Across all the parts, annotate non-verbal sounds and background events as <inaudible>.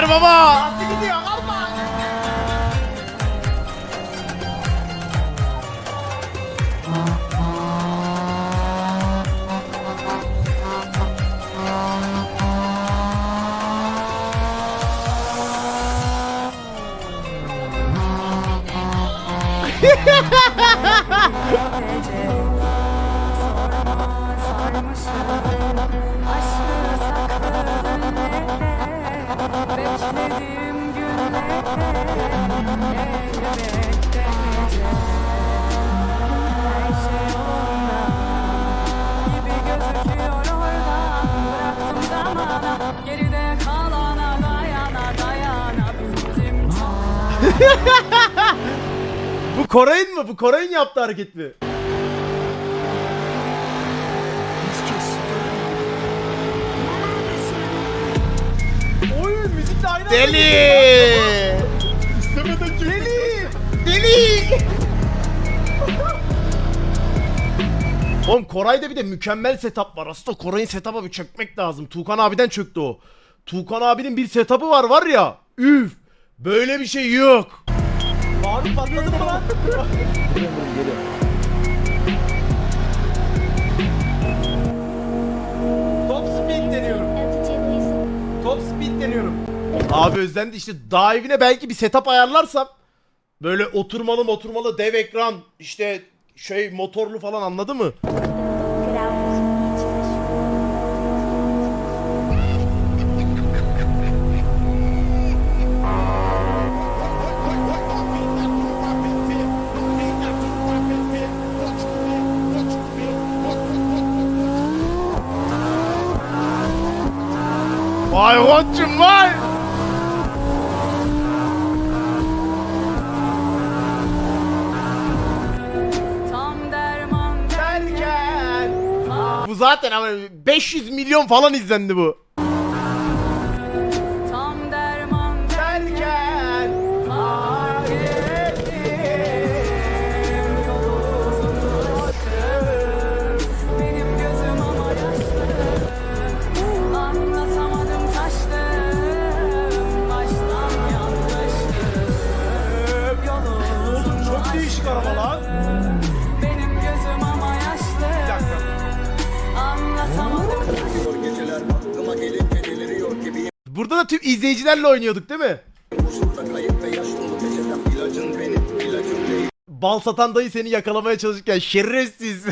Yer baba. Nasıl gidiyor Allah? <laughs> Bu Koray'ın mı? Bu Koray'ın yaptığı hareket mi? Oy müzikle aynı Deli. Deli. Deli. Oğlum Koray'da bir de mükemmel setup var. Aslında Koray'ın setup'a bir çökmek lazım. Tuğkan abiden çöktü o. Tuğkan abinin bir setup'ı var var ya. Üf. Böyle bir şey yok. Abi patladı mı lan? Abi özlendi işte evine belki bir setup ayarlarsam böyle oturmalı oturmalı dev ekran işte şey motorlu falan anladı mı? Vay koçum vay! Zaten ama 500 milyon falan izlendi bu. tam derman Derken. fark ettim Yolu uzun bıraktım Benim gözüm ama yaşlı Anlatamadım taştım Baştan yanlıştı Yolu uzun Çok değişik araba lan. Geceler aklıma gelip de deliriyor gibiyim Burada da tüm izleyicilerle oynuyorduk değil mi? Huzurda kayıp ve yaşlı geceden ilacın benim ilacım değil Bal satan dayı seni yakalamaya çalışırken şerefsiz.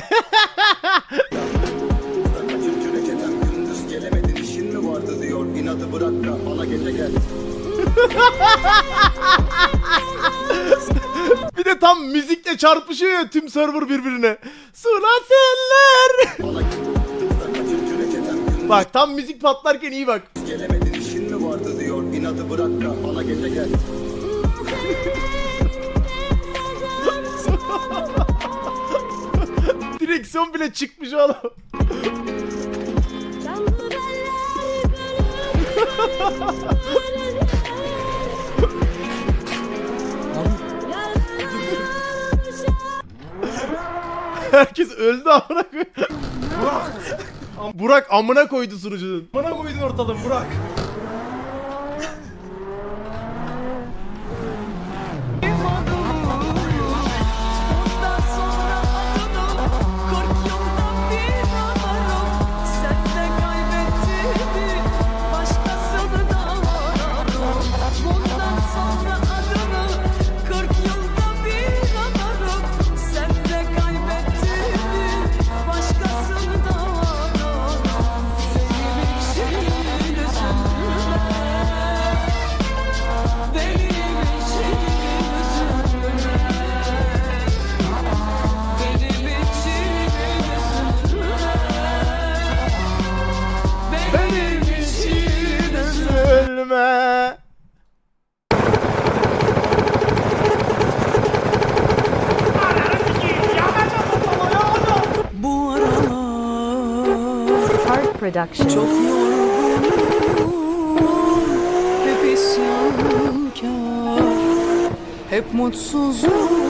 Kaçıncı reçetem gündüz gelemedin işin mi vardı diyor inadı bırak da bana gece gel bir de tam müzikle çarpışıyor ya tüm server birbirine. Sula seller. Bana Bak tam müzik patlarken iyi bak. gelemedin işin mi vardı diyor inadı bırak da bana gece gel <laughs> Direksiyon bile çıkmış oğlum. <laughs> Herkes öldü amına koy. Burak. Amına koydu sunucunun. Bana koydun ortalığım Burak. Production. Çok yorgunum Hep isyankar Hep mutsuzum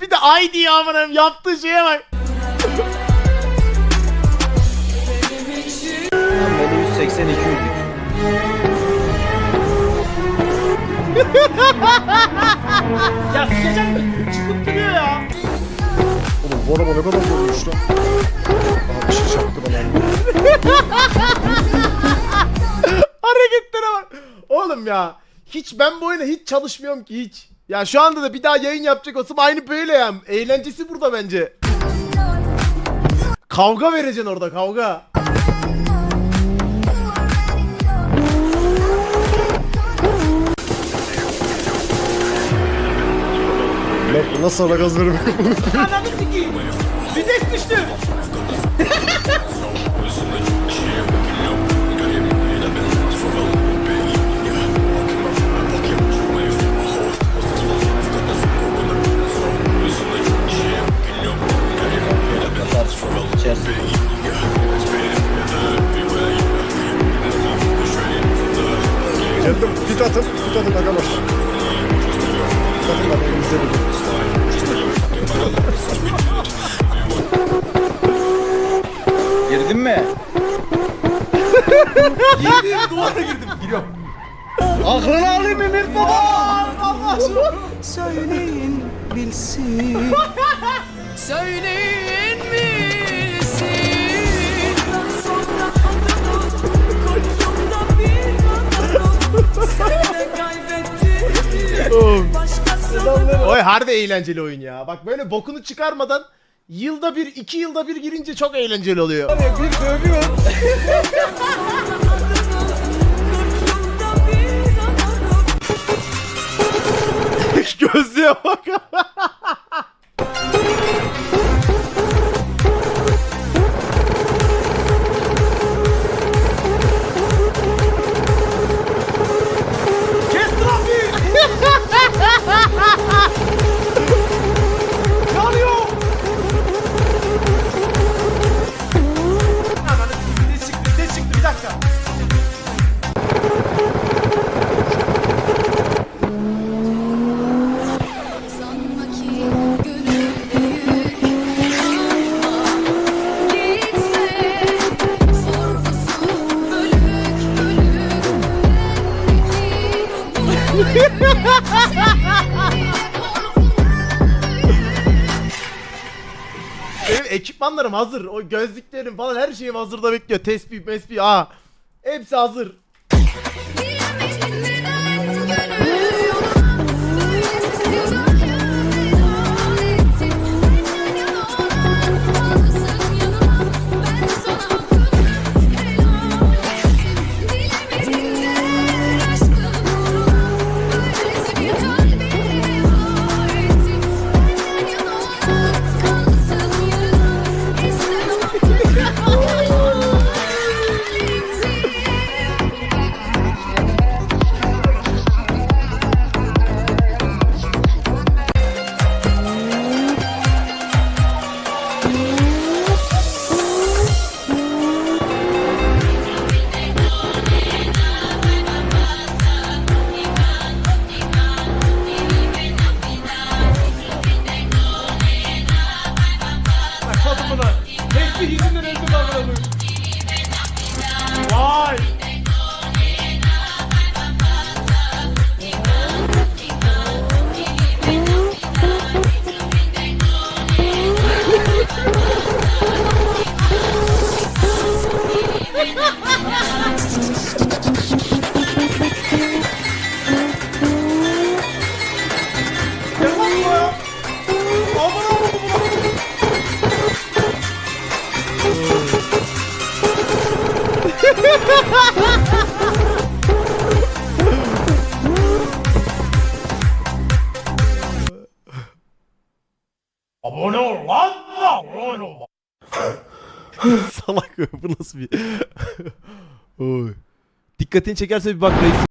Bir de ay diye amanım yaptığı şeye bak. Beni 180 200'lük. Ya sıcak mı? Çıkıp duruyor ya. Oğlum bu araba ne kadar zormuş lan. Aha bir şey çaktı bana. <laughs> Hareketlere bak. Oğlum ya. Hiç ben bu oyuna hiç çalışmıyorum ki hiç. Ya şu anda da bir daha yayın yapacak olsam aynı böyle ya. Eğlencesi burada bence. Kavga vereceksin orada kavga. Lan nasıl ara gaz vermek Ananı sikeyim. Vites <laughs> düştü. Pit atın ben elimizde. Girdin mi? Girdim duvara girdim. Giriyorum. Aklını alayım Emir baba. Allah aşkına. Söyleyin bilsin Söyleyin Oy harbi eğlenceli oyun ya. Bak böyle bokunu çıkarmadan yılda bir, iki yılda bir girince çok eğlenceli oluyor. Bir dövüyor. Koynumda bir anarım Gözlüğe bak. <laughs> Benim ekipmanlarım hazır. O gözlüklerim falan her şeyim hazırda bekliyor. Tespih, mespih, aa. Hepsi hazır. Oh. <laughs> nasıl bir... Oy. Dikkatini çekerse bir bak reis.